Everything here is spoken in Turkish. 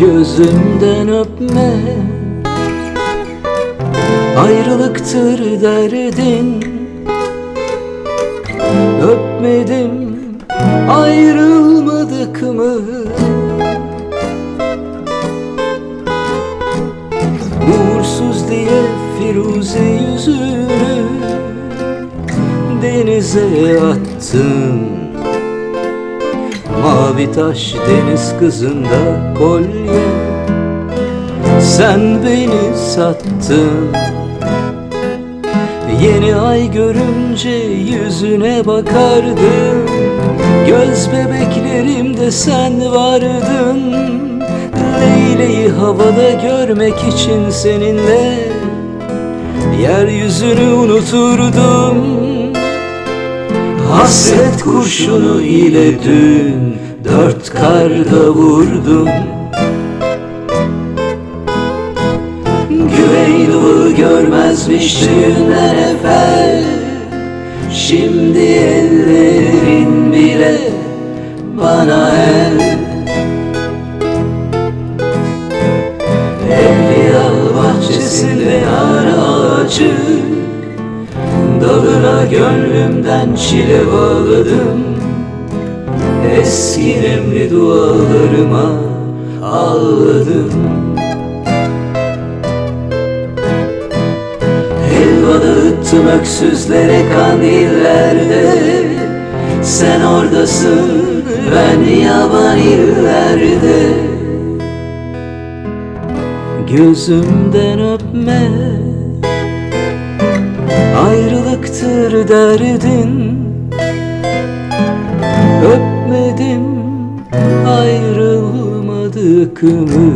Gözümden öpme. Ayrılıktır derdin. Öpmedim ayrılmadık mı? Uğursuz diye Firuze yüzünü Denize attın Mavi taş deniz kızında kolye. Sen beni sattın. Yeni ay görünce yüzüne bakardım Göz bebeklerimde sen vardın. Leyleği havada görmek için seninle. Yeryüzünü unuturdum Hasret kurşunu ile dün Dört karda vurdum. Güneydoğu görmezmiş düğünden evvel. Şimdi ellerin bile bana el. Evliya bahçesinde nar ağacı Dalına gönlümden çile bağladım. Eski nemli dualarıma ağladım. Helva dağıttım öksüzlere kandillerde Sen oradasın ben yaban illerde. Gözümden öpme derdin. Öpmedim ayrılmadık mı